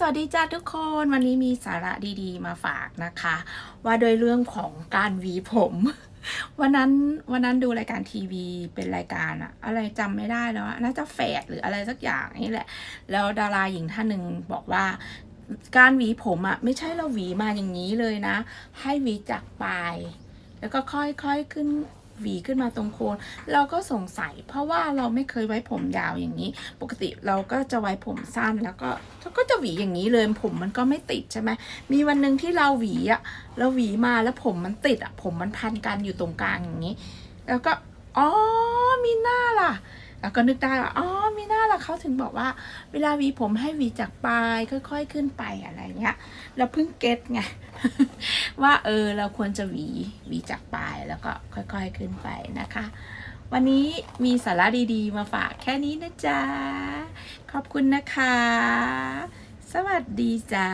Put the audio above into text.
สวัสดีจ้าทุกคนวันนี้มีสาระดีๆ มาฝากนะคะ ว่าโดยเรื่องของการหวีผม วันนั้นวันนั้นดูรายการทีวีเป็นรายการอะอะไรจำไม่ได้แล้วน่าจะแฝดหรืออะไรสักอย่างนี่แหละ แล้วดาราหญิงท่านหนึ่งบอกว่าการหวีผมอะไม่ใช่เราหวีมาอย่างนี้เลยนะ ให้หวีจากปลาย แล้วก็ค่อยๆขึ้น หวีขึ้นมาตรงโคนเราก็สงสัย เพราะว่าเราไม่เคยไว้ผมยาวอย่างนี้ ปกติเราก็จะไว้ผมสั้นแล้วก็ก็จะหวีอย่างนี้เลยผมมันก็ไม่ติดใช่ไหมมีวันหนึ่งที่เราหวีอะเราหวีมาแล้วผมมันติดอะผมมันพันกันอยู่ตรงกลางอย่างนี้ แล้วก็อ๋อมีหน้าล่ะ แล้วก็นึกได้ว่าอ๋อ เขาถึงบอกว่า เวลาวีผมให้หวีจากปลายค่อย ๆ ขึ้นไปอะไรเงี้ยเราเพิ่งเก็ตไงว่าเออเราควรจะหวีหวีจากปลายแล้วก็ค่อยๆขึ้นไปนะคะ วันนี้มีสาระดีๆ มาฝากแค่นี้นะจ๊ะ ขอบคุณนะคะ สวัสดีจ้า